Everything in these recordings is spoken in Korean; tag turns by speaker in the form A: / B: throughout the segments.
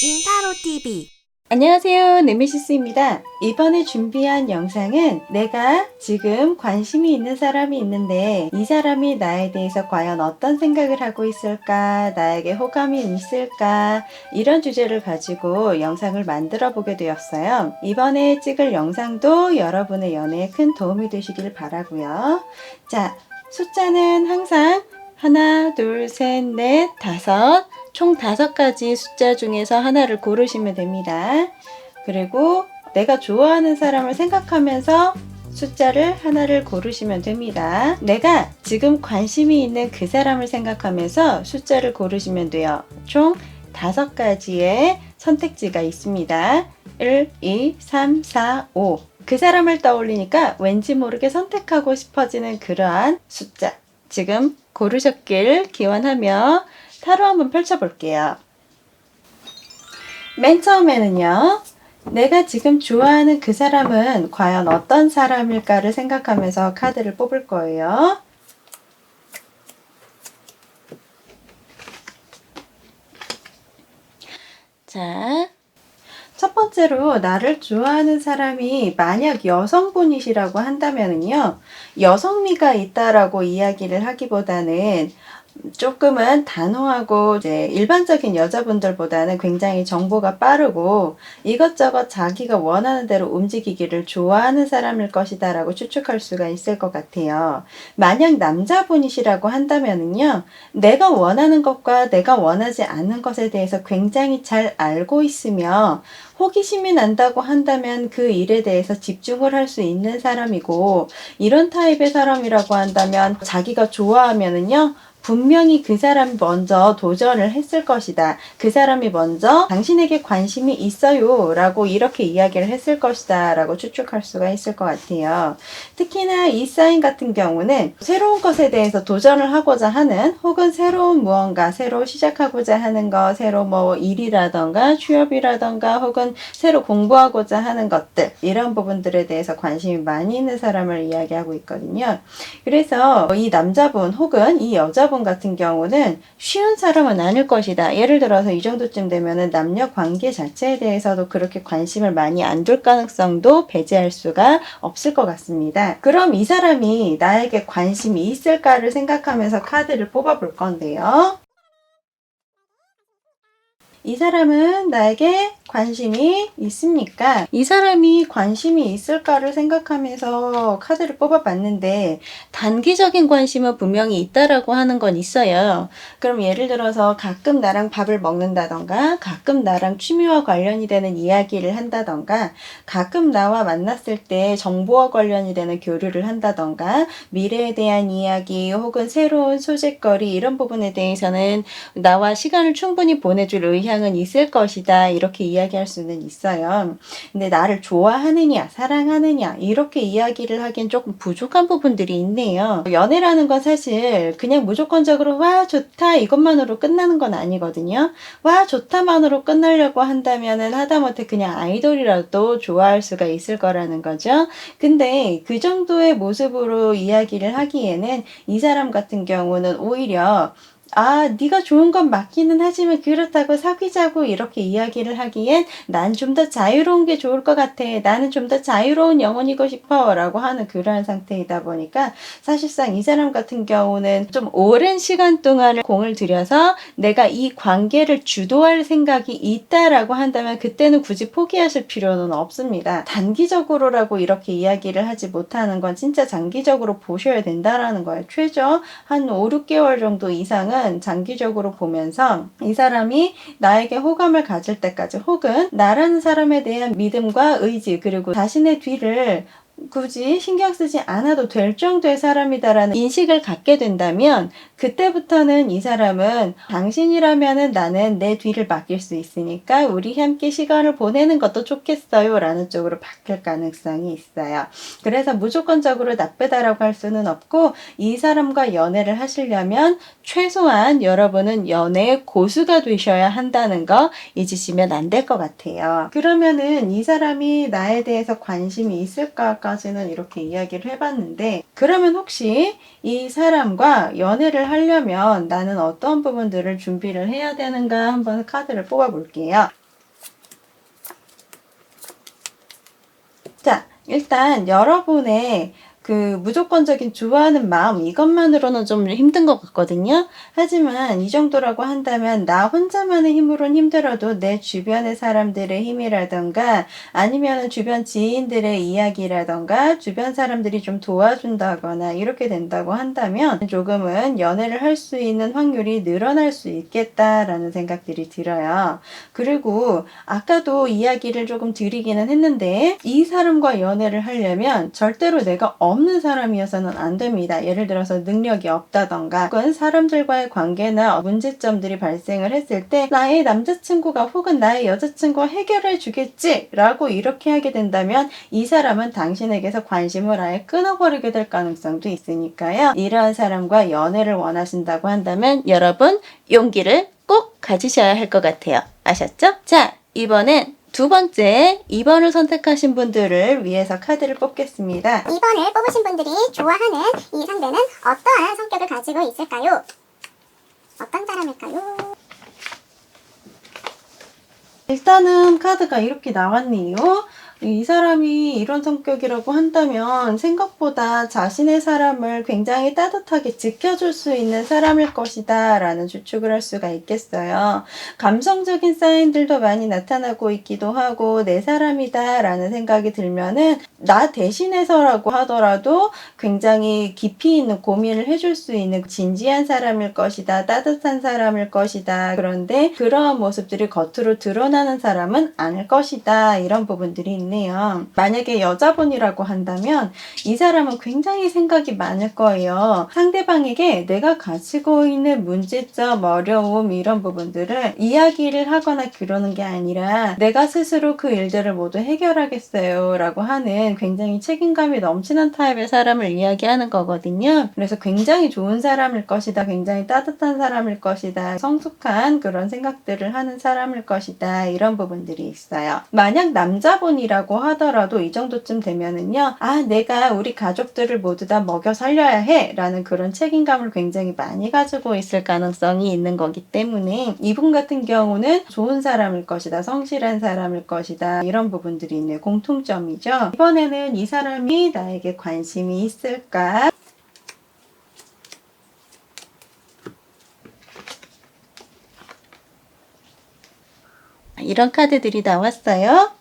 A: 인타로 TV
B: 안녕하세요. 네메시스입니다. 이번에 준비한 영상은 내가 지금 관심이 있는 사람이 있는데 이 사람이 나에 대해서 과연 어떤 생각을 하고 있을까, 나에게 호감이 있을까, 이런 주제를 가지고 영상을 만들어 보게 되었어요. 이번에 찍을 영상도 여러분의 연애에 큰 도움이 되시길 바라고요. 자, 숫자는 항상 하나, 둘, 셋, 넷, 다섯, 총 다섯 가지 숫자 중에서 하나를 고르시면 됩니다. 그리고 내가 좋아하는 사람을 생각하면서 숫자를 하나를 고르시면 됩니다. 내가 지금 관심이 있는 그 사람을 생각하면서 숫자를 고르시면 돼요. 총 다섯 가지의 선택지가 있습니다. 1, 2, 3, 4, 5. 그 사람을 떠올리니까 왠지 모르게 선택하고 싶어지는 그러한 숫자. 지금 고르셨길 기원하며 타로 한번 펼쳐볼게요. 맨 처음에는요, 내가 지금 좋아하는 그 사람은 과연 어떤 사람일까를 생각하면서 카드를 뽑을 거예요. 자, 첫 번째로 나를 좋아하는 사람이 만약 여성분이시라고 한다면요, 여성미가 있다라고 이야기를 하기보다는 조금은 단호하고 이제 일반적인 여자분들보다는 굉장히 정보가 빠르고 이것저것 자기가 원하는 대로 움직이기를 좋아하는 사람일 것이다 라고 추측할 수가 있을 것 같아요. 만약 남자분이시라고 한다면은요, 내가 원하는 것과 내가 원하지 않는 것에 대해서 굉장히 잘 알고 있으며 호기심이 난다고 한다면 그 일에 대해서 집중을 할 수 있는 사람이고 이런 타입의 사람이라고 한다면 자기가 좋아하면은요 분명히 그 사람이 먼저 도전을 했을 것이다. 그 사람이 먼저 당신에게 관심이 있어요. 라고 이렇게 이야기를 했을 것이다. 라고 추측할 수가 있을 것 같아요. 특히나 이 사인 같은 경우는 새로운 것에 대해서 도전을 하고자 하는 혹은 새로운 무언가, 새로 시작하고자 하는 것, 새로 뭐 일이라던가 취업이라던가 혹은 새로 공부하고자 하는 것들, 이런 부분들에 대해서 관심이 많이 있는 사람을 이야기하고 있거든요. 그래서 이 남자분 혹은 이 여자분 같은 경우는 쉬운 사람은 아닐 것이다. 예를 들어서 이 정도쯤 되면은 남녀 관계 자체에 대해서도 그렇게 관심을 많이 안 둘 가능성도 배제할 수가 없을 것 같습니다. 그럼 이 사람이 나에게 관심이 있을까를 생각하면서 카드를 뽑아 볼 건데요. 이 사람은 나에게 관심이 있습니까? 이 사람이 관심이 있을까를 생각하면서 카드를 뽑아봤는데 단기적인 관심은 분명히 있다라고 하는 건 있어요. 그럼 예를 들어서 가끔 나랑 밥을 먹는다던가 가끔 나랑 취미와 관련이 되는 이야기를 한다던가 가끔 나와 만났을 때 정보와 관련이 되는 교류를 한다던가 미래에 대한 이야기 혹은 새로운 소재거리 이런 부분에 대해서는 나와 시간을 충분히 보내줄 의향은 있을 것이다 이렇게 이야기 할 수는 있어요. 근데 나를 좋아하느냐 사랑하느냐 이렇게 이야기를 하기엔 조금 부족한 부분들이 있네요. 연애라는 건 사실 그냥 무조건적으로 와 좋다 이것만으로 끝나는 건 아니거든요. 와 좋다만으로 끝나려고 한다면은 하다못해 그냥 아이돌이라도 좋아할 수가 있을 거라는 거죠. 근데 그 정도의 모습으로 이야기를 하기에는 이 사람 같은 경우는 오히려 아, 네가 좋은 건 맞기는 하지만 그렇다고 사귀자고 이렇게 이야기를 하기엔 난 좀 더 자유로운 게 좋을 것 같아. 나는 좀 더 자유로운 영혼이고 싶어. 라고 하는 그러한 상태이다 보니까 사실상 이 사람 같은 경우는 좀 오랜 시간 동안을 공을 들여서 내가 이 관계를 주도할 생각이 있다라고 한다면 그때는 굳이 포기하실 필요는 없습니다. 단기적으로라고 이렇게 이야기를 하지 못하는 건 진짜 장기적으로 보셔야 된다라는 거예요. 최저 한 5, 6개월 정도 이상은 장기적으로 보면서 이 사람이 나에게 호감을 가질 때까지 혹은 나라는 사람에 대한 믿음과 의지 그리고 자신의 뒤를 굳이 신경 쓰지 않아도 될 정도의 사람이다라는 인식을 갖게 된다면 그때부터는 이 사람은 당신이라면은 나는 내 뒤를 맡길 수 있으니까 우리 함께 시간을 보내는 것도 좋겠어요 라는 쪽으로 바뀔 가능성이 있어요. 그래서 무조건적으로 나쁘다라고 할 수는 없고 이 사람과 연애를 하시려면 최소한 여러분은 연애의 고수가 되셔야 한다는 거 잊으시면 안 될 것 같아요. 그러면은 이 사람이 나에 대해서 관심이 있을까 정도까지는 이렇게 이야기를 해봤는데 그러면 혹시 이 사람과 연애를 하려면 나는 어떤 부분들을 준비를 해야 되는가 한번 카드를 뽑아 볼게요. 자, 일단 여러분의 그 무조건적인 좋아하는 마음 이것만으로는 좀 힘든 것 같거든요. 하지만 이 정도라고 한다면 나 혼자만의 힘으로는 힘들어도 내 주변의 사람들의 힘이라던가 아니면 주변 지인들의 이야기라던가 주변 사람들이 좀 도와준다거나 이렇게 된다고 한다면 조금은 연애를 할 수 있는 확률이 늘어날 수 있겠다라는 생각들이 들어요. 그리고 아까도 이야기를 조금 드리기는 했는데 이 사람과 연애를 하려면 절대로 내가 없는 사람이어서는 안 됩니다. 예를 들어서 능력이 없다던가 혹은 사람들과의 관계나 문제점들이 발생을 했을 때 나의 남자친구가 혹은 나의 여자친구가 해결해 주겠지 라고 이렇게 하게 된다면 이 사람은 당신에게서 관심을 아예 끊어버리게 될 가능성도 있으니까요. 이러한 사람과 연애를 원하신다고 한다면 여러분 용기를 꼭 가지셔야 할 것 같아요. 아셨죠? 자, 이번엔 두 번째 2번을 선택하신 분들을 위해서 카드를 뽑겠습니다.
A: 2번을 뽑으신 분들이 좋아하는 이 상대는 어떠한 성격을 가지고 있을까요? 어떤 사람일까요?
B: 일단은 카드가 이렇게 나왔네요. 이 사람이 이런 성격이라고 한다면 생각보다 자신의 사람을 굉장히 따뜻하게 지켜줄 수 있는 사람일 것이다 라는 추측을 할 수가 있겠어요. 감성적인 사인들도 많이 나타나고 있기도 하고 내 사람이다 라는 생각이 들면은 나 대신해서라고 하더라도 굉장히 깊이 있는 고민을 해줄 수 있는 진지한 사람일 것이다. 따뜻한 사람일 것이다. 그런데 그러한 모습들이 겉으로 드러나는 사람은 아닐 것이다. 이런 부분들이 있 네요. 만약에 여자분이라고 한다면 이 사람은 굉장히 생각이 많을 거예요. 상대방에게 내가 가지고 있는 문제점, 어려움 이런 부분들을 이야기를 하거나 그러는 게 아니라 내가 스스로 그 일들을 모두 해결하겠어요 라고 하는 굉장히 책임감이 넘치는 타입의 사람을 이야기하는 거거든요. 그래서 굉장히 좋은 사람일 것이다. 굉장히 따뜻한 사람일 것이다. 성숙한 그런 생각들을 하는 사람일 것이다. 이런 부분들이 있어요. 만약 남자분이라 고 하더라도 이 정도쯤 되면은요. 아, 내가 우리 가족들을 모두 다 먹여 살려야 해. 라는 그런 책임감을 굉장히 많이 가지고 있을 가능성이 있는 거기 때문에 이분 같은 경우는 좋은 사람일 것이다. 성실한 사람일 것이다. 이런 부분들이 있는 공통점이죠. 이번에는 이 사람이 나에게 관심이 있을까? 이런 카드들이 나왔어요.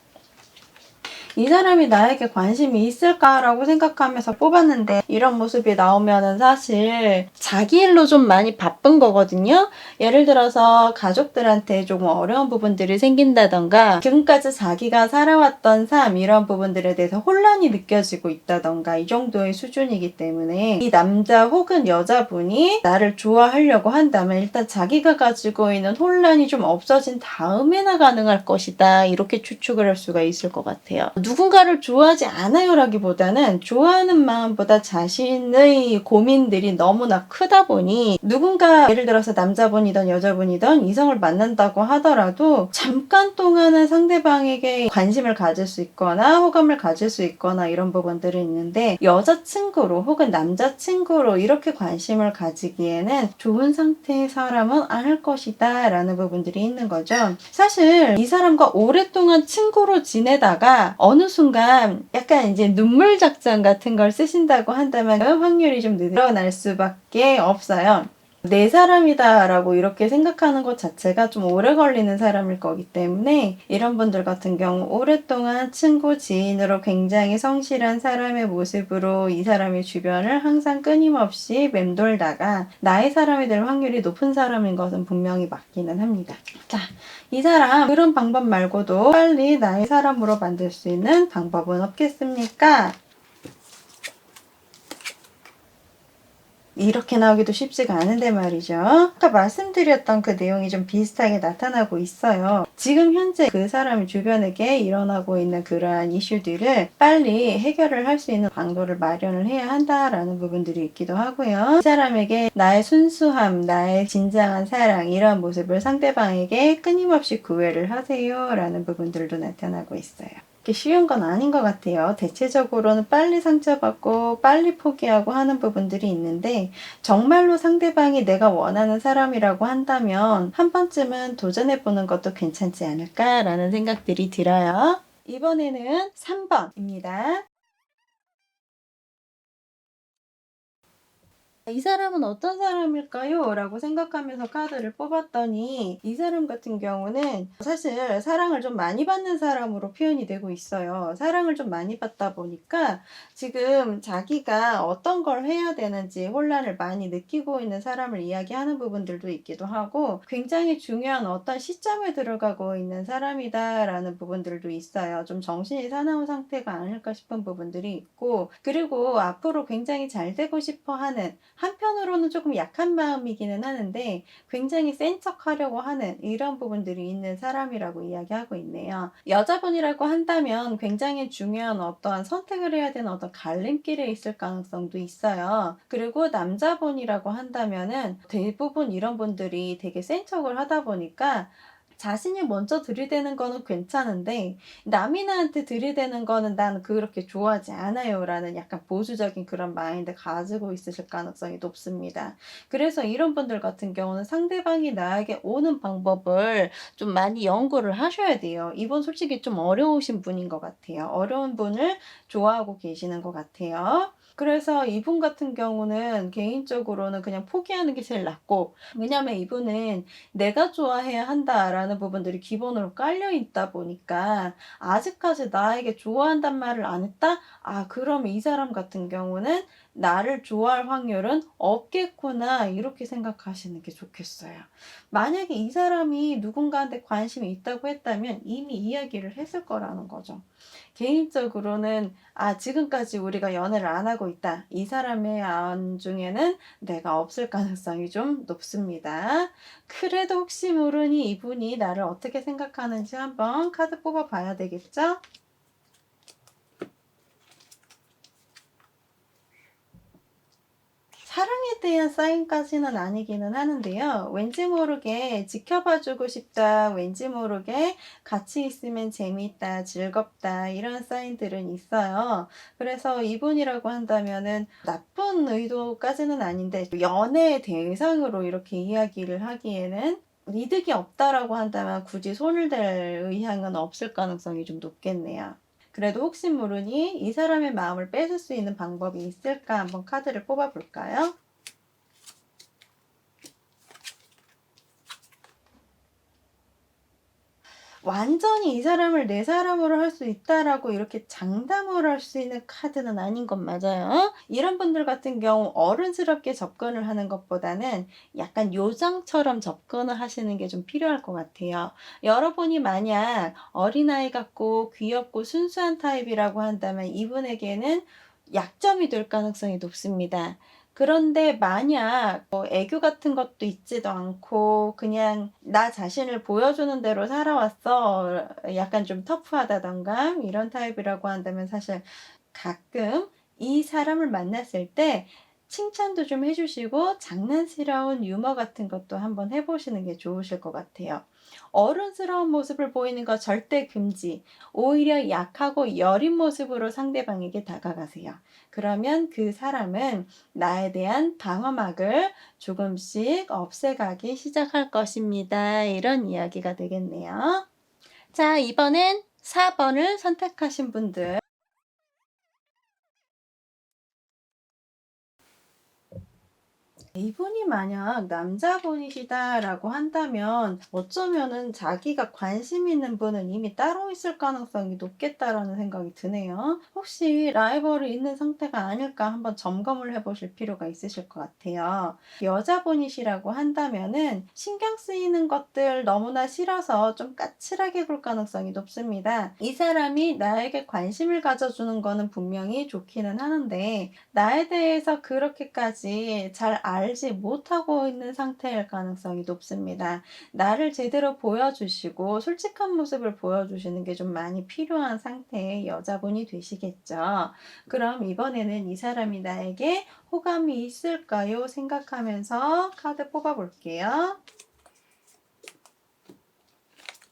B: 이 사람이 나에게 관심이 있을까라고 생각하면서 뽑았는데 이런 모습이 나오면은 사실 자기 일로 좀 많이 바쁜 거거든요. 예를 들어서 가족들한테 조금 어려운 부분들이 생긴다던가 지금까지 자기가 살아왔던 삶 이런 부분들에 대해서 혼란이 느껴지고 있다던가 이 정도의 수준이기 때문에 이 남자 혹은 여자분이 나를 좋아하려고 한다면 일단 자기가 가지고 있는 혼란이 좀 없어진 다음에나 가능할 것이다 이렇게 추측을 할 수가 있을 것 같아요. 누군가를 좋아하지 않아요라기보다는 좋아하는 마음보다 자신의 고민들이 너무나 크다 보니 누군가 예를 들어서 남자분이든 여자분이든 이성을 만난다고 하더라도 잠깐 동안은 상대방에게 관심을 가질 수 있거나 호감을 가질 수 있거나 이런 부분들이 있는데 여자친구로 혹은 남자친구로 이렇게 관심을 가지기에는 좋은 상태의 사람은 아닐 것이다 라는 부분들이 있는 거죠. 사실 이 사람과 오랫동안 친구로 지내다가 어느 순간 약간 이제 눈물 작전 같은 걸 쓰신다고 한다면 확률이 좀 늘어날 수밖에 없어요. 내 사람이다라고 이렇게 생각하는 것 자체가 좀 오래 걸리는 사람일 거기 때문에 이런 분들 같은 경우 오랫동안 친구 지인으로 굉장히 성실한 사람의 모습으로 이 사람의 주변을 항상 끊임없이 맴돌다가 나의 사람이 될 확률이 높은 사람인 것은 분명히 맞기는 합니다. 자, 이 사람 그런 방법 말고도 빨리 나의 사람으로 만들 수 있는 방법은 없겠습니까? 이렇게 나오기도 쉽지가 않은데 말이죠. 아까 말씀드렸던 그 내용이 좀 비슷하게 나타나고 있어요. 지금 현재 그 사람 주변에게 일어나고 있는 그러한 이슈들을 빨리 해결을 할 수 있는 방도를 마련을 해야 한다라는 부분들이 있기도 하고요. 이 사람에게 나의 순수함, 나의 진정한 사랑 이런 모습을 상대방에게 끊임없이 구애를 하세요라는 부분들도 나타나고 있어요. 쉬운 건 아닌 것 같아요. 대체적으로는 빨리 상처받고 빨리 포기하고 하는 부분들이 있는데 정말로 상대방이 내가 원하는 사람이라고 한다면 한 번쯤은 도전해보는 것도 괜찮지 않을까라는 생각들이 들어요. 이번에는 3번입니다. 이 사람은 어떤 사람일까요? 라고 생각하면서 카드를 뽑았더니 이 사람 같은 경우는 사실 사랑을 좀 많이 받는 사람으로 표현이 되고 있어요. 사랑을 좀 많이 받다 보니까 지금 자기가 어떤 걸 해야 되는지 혼란을 많이 느끼고 있는 사람을 이야기하는 부분들도 있기도 하고 굉장히 중요한 어떤 시점에 들어가고 있는 사람이다라는 부분들도 있어요. 좀 정신이 사나운 상태가 아닐까 싶은 부분들이 있고 그리고 앞으로 굉장히 잘 되고 싶어 하는 한편으로는 조금 약한 마음이기는 하는데 굉장히 센 척 하려고 하는 이런 부분들이 있는 사람이라고 이야기하고 있네요. 여자분이라고 한다면 굉장히 중요한 어떠한 선택을 해야 되는 어떤 갈림길에 있을 가능성도 있어요. 그리고 남자분이라고 한다면은 대부분 이런 분들이 되게 센 척을 하다 보니까 자신이 먼저 들이대는 거는 괜찮은데 남이 나한테 들이대는 거는 난 그렇게 좋아하지 않아요 라는 약간 보수적인 그런 마인드 가지고 있으실 가능성이 높습니다. 그래서 이런 분들 같은 경우는 상대방이 나에게 오는 방법을 좀 많이 연구를 하셔야 돼요. 이분 솔직히 좀 어려우신 분인 것 같아요. 어려운 분을 좋아하고 계시는 것 같아요. 그래서 이분 같은 경우는 개인적으로는 그냥 포기하는 게 제일 낫고 왜냐면 이분은 내가 좋아해야 한다라는 부분들이 기본으로 깔려 있다 보니까 아직까지 나에게 좋아한단 말을 안 했다? 아, 그럼 이 사람 같은 경우는 나를 좋아할 확률은 없겠구나 이렇게 생각하시는 게 좋겠어요. 만약에 이 사람이 누군가한테 관심이 있다고 했다면 이미 이야기를 했을 거라는 거죠. 개인적으로는 아 지금까지 우리가 연애를 안 하고 있다. 이 사람의 안 중에는 내가 없을 가능성이 좀 높습니다. 그래도 혹시 모르니 이분이 나를 어떻게 생각하는지 한번 카드 뽑아 봐야 되겠죠? 사랑에 대한 사인까지는 아니기는 하는데요. 왠지 모르게 지켜봐주고 싶다, 왠지 모르게 같이 있으면 재미있다, 즐겁다, 이런 사인들은 있어요. 그래서 이분이라고 한다면은 나쁜 의도까지는 아닌데, 연애 대상으로 이렇게 이야기를 하기에는 이득이 없다라고 한다면 굳이 손을 댈 의향은 없을 가능성이 좀 높겠네요. 그래도 혹시 모르니 이 사람의 마음을 뺏을 수 있는 방법이 있을까 한번 카드를 뽑아 볼까요? 완전히 이 사람을 내 사람으로 할 수 있다라고 이렇게 장담을 할 수 있는 카드는 아닌 건 맞아요. 이런 분들 같은 경우 어른스럽게 접근을 하는 것보다는 약간 요정처럼 접근을 하시는 게 좀 필요할 것 같아요. 여러분이 만약 어린아이 같고 귀엽고 순수한 타입이라고 한다면 이분에게는 약점이 될 가능성이 높습니다. 그런데 만약 뭐 애교 같은 것도 있지도 않고 그냥 나 자신을 보여주는 대로 살아왔어 약간 좀 터프하다던가 이런 타입이라고 한다면 사실 가끔 이 사람을 만났을 때 칭찬도 좀 해주시고 장난스러운 유머 같은 것도 한번 해보시는 게 좋으실 것 같아요. 어른스러운 모습을 보이는 거 절대 금지. 오히려 약하고 여린 모습으로 상대방에게 다가가세요. 그러면 그 사람은 나에 대한 방어막을 조금씩 없애가기 시작할 것입니다. 이런 이야기가 되겠네요. 자, 이번엔 4번을 선택하신 분들. 이분이 만약 남자분이시다라고 한다면 어쩌면은 자기가 관심 있는 분은 이미 따로 있을 가능성이 높겠다라는 생각이 드네요. 혹시 라이벌이 있는 상태가 아닐까 한번 점검을 해보실 필요가 있으실 것 같아요. 여자분이시라고 한다면은 신경 쓰이는 것들 너무나 싫어서 좀 까칠하게 굴 가능성이 높습니다. 이 사람이 나에게 관심을 가져주는 거는 분명히 좋기는 하는데 나에 대해서 그렇게까지 잘 알지 못하고 있는 상태일 가능성이 높습니다. 나를 제대로 보여주시고 솔직한 모습을 보여주시는 게 좀 많이 필요한 상태의 여자분이 되시겠죠. 그럼 이번에는 이 사람이 나에게 호감이 있을까요? 생각하면서 카드 뽑아볼게요.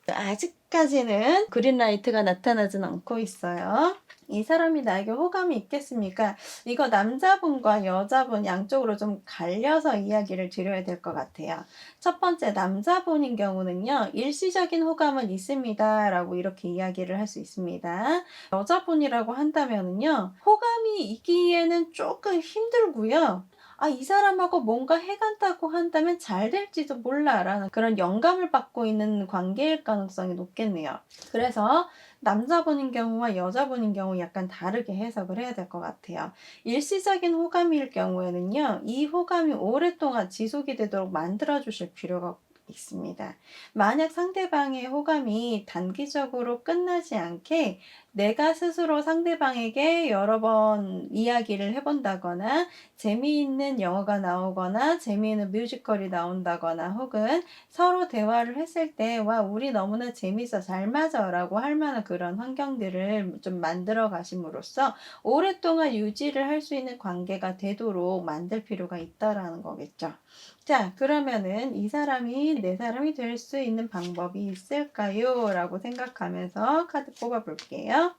B: 아직까지는 그린라이트가 나타나진 않고 있어요. 이 사람이 나에게 호감이 있겠습니까? 이거 남자분과 여자분 양쪽으로 좀 갈려서 이야기를 드려야 될 것 같아요. 첫 번째 남자분인 경우는요, 일시적인 호감은 있습니다. 라고 이렇게 이야기를 할 수 있습니다. 여자분이라고 한다면은요, 호감이 있기에는 조금 힘들고요. 아, 이 사람하고 뭔가 해간다고 한다면 잘 될지도 몰라 라는 그런 영감을 받고 있는 관계일 가능성이 높겠네요. 그래서 남자분인 경우와 여자분인 경우 약간 다르게 해석을 해야 될 것 같아요. 일시적인 호감일 경우에는요, 이 호감이 오랫동안 지속이 되도록 만들어 주실 필요가 있습니다. 만약 상대방의 호감이 단기적으로 끝나지 않게 내가 스스로 상대방에게 여러 번 이야기를 해본다거나 재미있는 영화가 나오거나 재미있는 뮤지컬이 나온다거나 혹은 서로 대화를 했을 때 와 우리 너무나 재밌어 잘 맞아 라고 할 만한 그런 환경들을 좀 만들어 가심으로써 오랫동안 유지를 할 수 있는 관계가 되도록 만들 필요가 있다라는 거겠죠. 자, 그러면은 이 사람이 내 사람이 될 수 있는 방법이 있을까요? 라고 생각하면서 카드 뽑아 볼게요.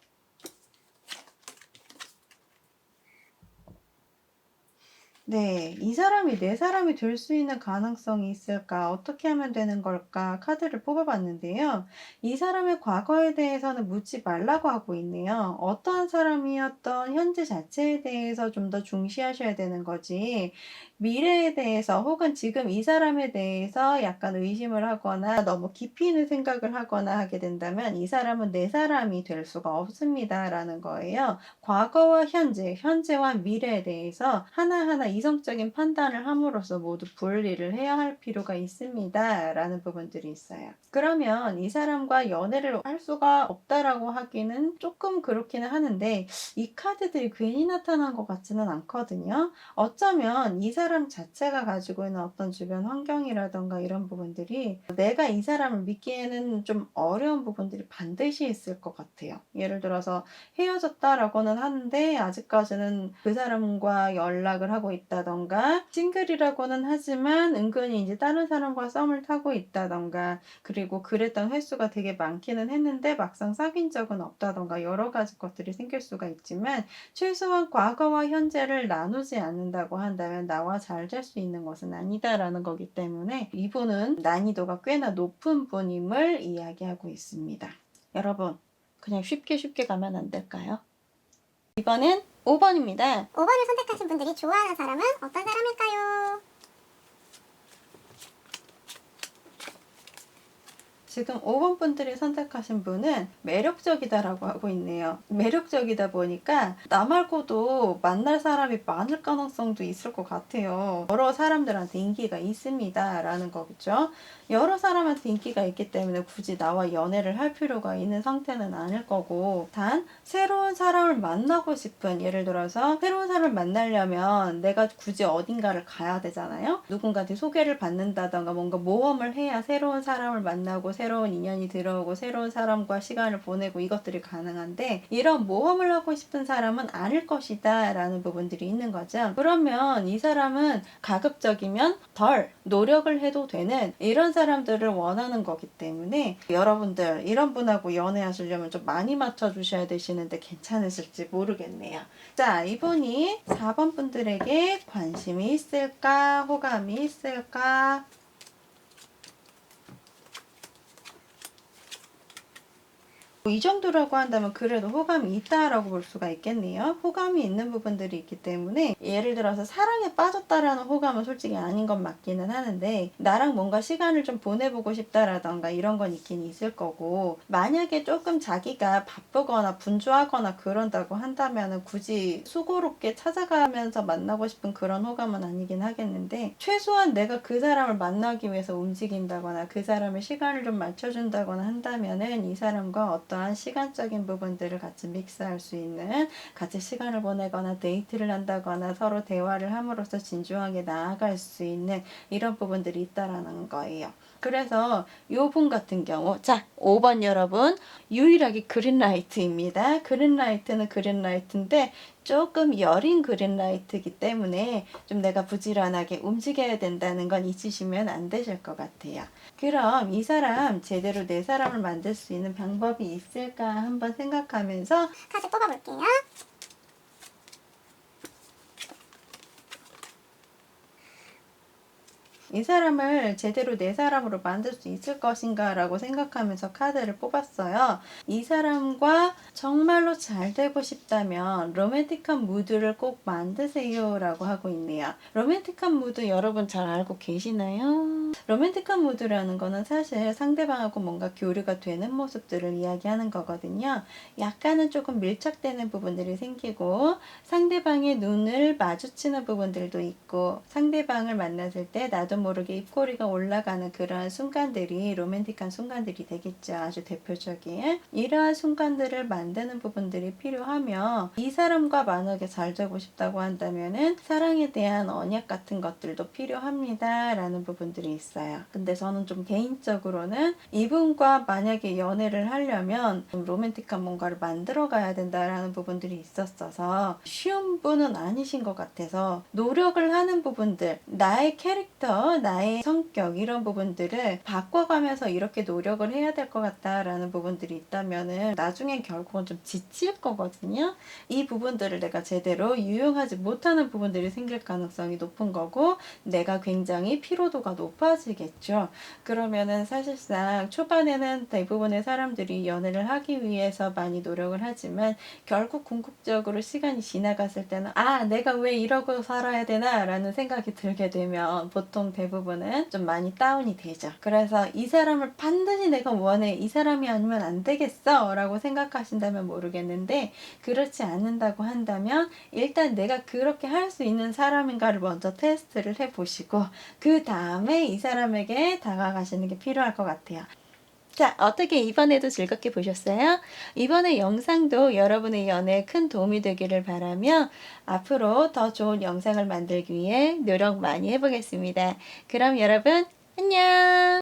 B: 네, 이 사람이 내 사람이 될 수 있는 가능성이 있을까? 어떻게 하면 되는 걸까? 카드를 뽑아봤는데요. 이 사람의 과거에 대해서는 묻지 말라고 하고 있네요. 어떠한 사람이었던 현재 자체에 대해서 좀 더 중시하셔야 되는 거지. 미래에 대해서 혹은 지금 이 사람에 대해서 약간 의심을 하거나 너무 깊이 있는 생각을 하거나 하게 된다면 이 사람은 내 사람이 될 수가 없습니다. 라는 거예요. 과거와 현재, 현재와 미래에 대해서 하나하나 이성적인 판단을 함으로써 모두 분리를 해야 할 필요가 있습니다. 라는 부분들이 있어요. 그러면 이 사람과 연애를 할 수가 없다라고 하기는 조금 그렇기는 하는데 이 카드들이 괜히 나타난 것 같지는 않거든요. 어쩌면 이 사람 자체가 가지고 있는 어떤 주변 환경이라던가 이런 부분들이 내가 이 사람을 믿기에는 좀 어려운 부분들이 반드시 있을 것 같아요. 예를 들어서 헤어졌다라고는 하는데 아직까지는 그 사람과 연락을 하고 있다던가 싱글이라고는 하지만 은근히 이제 다른 사람과 썸을 타고 있다던가 그리고 그랬던 횟수가 되게 많기는 했는데 막상 사귄 적은 없다던가 여러 가지 것들이 생길 수가 있지만 최소한 과거와 현재를 나누지 않는다고 한다면 나와 잘될수 있는 것은 아니다라는 거기 때문에 이분은 난이도가 꽤나 높은 분임을 이야기하고 있습니다. 여러분, 그냥 쉽게 쉽게 가면 안 될까요? 이번엔 5번입니다.
A: 5번을 선택하신 분들이 좋아하는 사람은 어떤 사람일까요?
B: 지금 5번 분들이 선택하신 분은 매력적이다라고 하고 있네요. 매력적이다 보니까 나 말고도 만날 사람이 많을 가능성도 있을 것 같아요. 여러 사람들한테 인기가 있습니다. 라는 거겠죠. 여러 사람한테 인기가 있기 때문에 굳이 나와 연애를 할 필요가 있는 상태는 아닐 거고 단 새로운 사람을 만나고 싶은 예를 들어서 새로운 사람을 만나려면 내가 굳이 어딘가를 가야 되잖아요. 누군가한테 소개를 받는다던가 뭔가 모험을 해야 새로운 사람을 만나고 새로운 인연이 들어오고 새로운 사람과 시간을 보내고 이것들이 가능한데 이런 모험을 하고 싶은 사람은 아닐 것이다 라는 부분들이 있는 거죠. 그러면 이 사람은 가급적이면 덜 노력을 해도 되는 이런 사람들을 원하는 거기 때문에 여러분들 이런 분하고 연애하시려면 좀 많이 맞춰주셔야 되시는데 괜찮으실지 모르겠네요. 자, 이분이 4번 분들에게 관심이 있을까? 호감이 있을까? 이 정도라고 한다면 그래도 호감이 있다라고 볼 수가 있겠네요. 호감이 있는 부분들이 있기 때문에 예를 들어서 사랑에 빠졌다라는 호감은 솔직히 아닌 건 맞기는 하는데 나랑 뭔가 시간을 좀 보내보고 싶다라던가 이런 건 있긴 있을 거고 만약에 조금 자기가 바쁘거나 분주하거나 그런다고 한다면 굳이 수고롭게 찾아가면서 만나고 싶은 그런 호감은 아니긴 하겠는데 최소한 내가 그 사람을 만나기 위해서 움직인다거나 그 사람의 시간을 좀 맞춰준다거나 한다면은 이 사람과 어 떠한 시간적인 부분들을 같이 믹스할 수 있는 같이 시간을 보내거나 데이트를 한다거나 서로 대화를 함으로써 진중하게 나아갈 수 있는 이런 부분들이 있다라는 거예요. 그래서 요 분 같은 경우 자 5번 여러분 유일하게 그린라이트입니다. 그린라이트는 그린라이트인데 조금 여린 그린라이트이기 때문에 좀 내가 부지런하게 움직여야 된다는 건 잊으시면 안 되실 것 같아요. 그럼 이 사람 제대로 내 사람을 만들 수 있는 방법이 있을까 한번 생각하면서
A: 카드 뽑아볼게요.
B: 이 사람을 제대로 내 사람으로 만들 수 있을 것인가 라고 생각하면서 카드를 뽑았어요. 이 사람과 정말로 잘 되고 싶다면 로맨틱한 무드를 꼭 만드세요 라고 하고 있네요. 로맨틱한 무드 여러분 잘 알고 계시나요? 로맨틱한 무드라는 거는 사실 상대방하고 뭔가 교류가 되는 모습들을 이야기하는 거거든요. 약간은 조금 밀착되는 부분들이 생기고 상대방의 눈을 마주치는 부분들도 있고 상대방을 만났을 때 나도 모르게 입꼬리가 올라가는 그러한 순간들이 로맨틱한 순간들이 되겠죠. 아주 대표적인 이러한 순간들을 만드는 부분들이 필요하며 이 사람과 만약에 잘 되고 싶다고 한다면은 사랑에 대한 언약 같은 것들도 필요합니다. 라는 부분들이 있어요. 근데 저는 좀 개인적으로는 이분과 만약에 연애를 하려면 좀 로맨틱한 뭔가를 만들어 가야 된다라는 부분들이 있었어서 쉬운 분은 아니신 것 같아서 노력을 하는 부분들, 나의 캐릭터, 나의 성격 이런 부분들을 바꿔가면서 이렇게 노력을 해야 될 것 같다라는 부분들이 있다면은 나중엔 결국은 좀 지칠 거거든요. 이 부분들을 내가 제대로 유용하지 못하는 부분들이 생길 가능성이 높은 거고 내가 굉장히 피로도가 높아지겠죠. 그러면은 사실상 초반에는 대부분의 사람들이 연애를 하기 위해서 많이 노력을 하지만 결국 궁극적으로 시간이 지나갔을 때는 아 내가 왜 이러고 살아야 되나 라는 생각이 들게 되면 보통 대부분은 좀 많이 다운이 되죠. 그래서 이 사람을 반드시 내가 원해 이 사람이 아니면 안 되겠어 라고 생각하신다면 모르겠는데 그렇지 않는다고 한다면 일단 내가 그렇게 할 수 있는 사람인가를 먼저 테스트를 해보시고 그 다음에 이 사람에게 다가가시는 게 필요할 것 같아요 자, 어떻게 이번에도 즐겁게 보셨어요? 이번에 영상도 여러분의 연애에 큰 도움이 되기를 바라며 앞으로 더 좋은 영상을 만들기 위해 노력 많이 해보겠습니다. 그럼 여러분, 안녕!